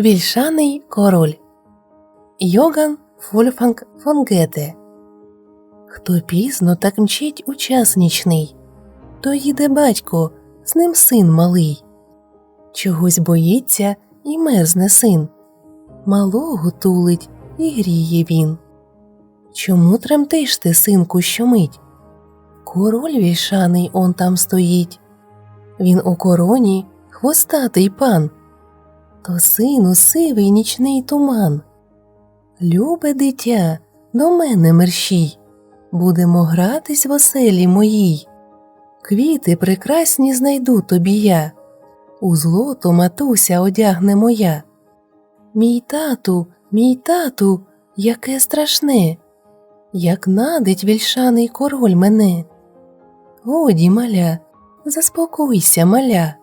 Вільшаний король Йоган Фольфанг фон Гете Хто пізно так мчить у час нічний, то їде батько, з ним син малий. Чогось боїться і мерзне син, малого тулить і гріє він. Чому тремтиш ти, синку, щомить? Король вільшаний он там стоїть. Він у короні хвостатий пан, то сину сивий нічний туман. Любе дитя, до мене мерщій, будемо гратись в оселі моїй. Квіти прекрасні знайду тобі я, у злото матуся одягне моя. Мій тату, мій тату, яке страшне, як надить вільшаний король мене. Годі, маля, заспокойся, маля,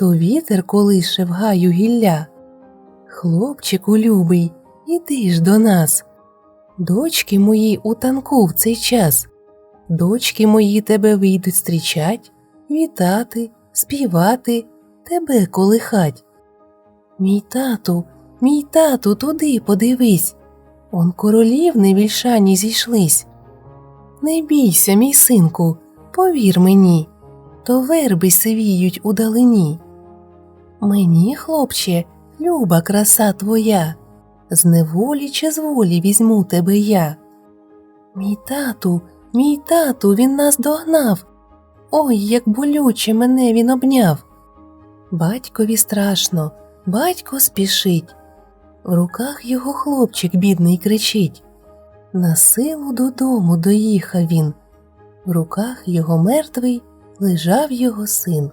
то вітер колише в гаю гілля. Хлопчику любий, іди ж до нас. Дочки мої у танку в цей час. Дочки мої тебе вийдуть зустрічать, вітати, співати, тебе колихать. Мій тату, мій тату, туди подивись. Он королівни вільшані зійшлись. Не бійся, мій синку, повір мені, то верби сивіють удалині. Мені, хлопче, люба краса твоя, з неволі чи з волі візьму тебе я. Мій тату, мій тату, він нас догнав. Ой, як болюче мене він обняв. Батькові страшно, батько спішить. В руках його хлопчик бідний кричить. На силу додому доїхав він. В руках його мертвий лежав його син.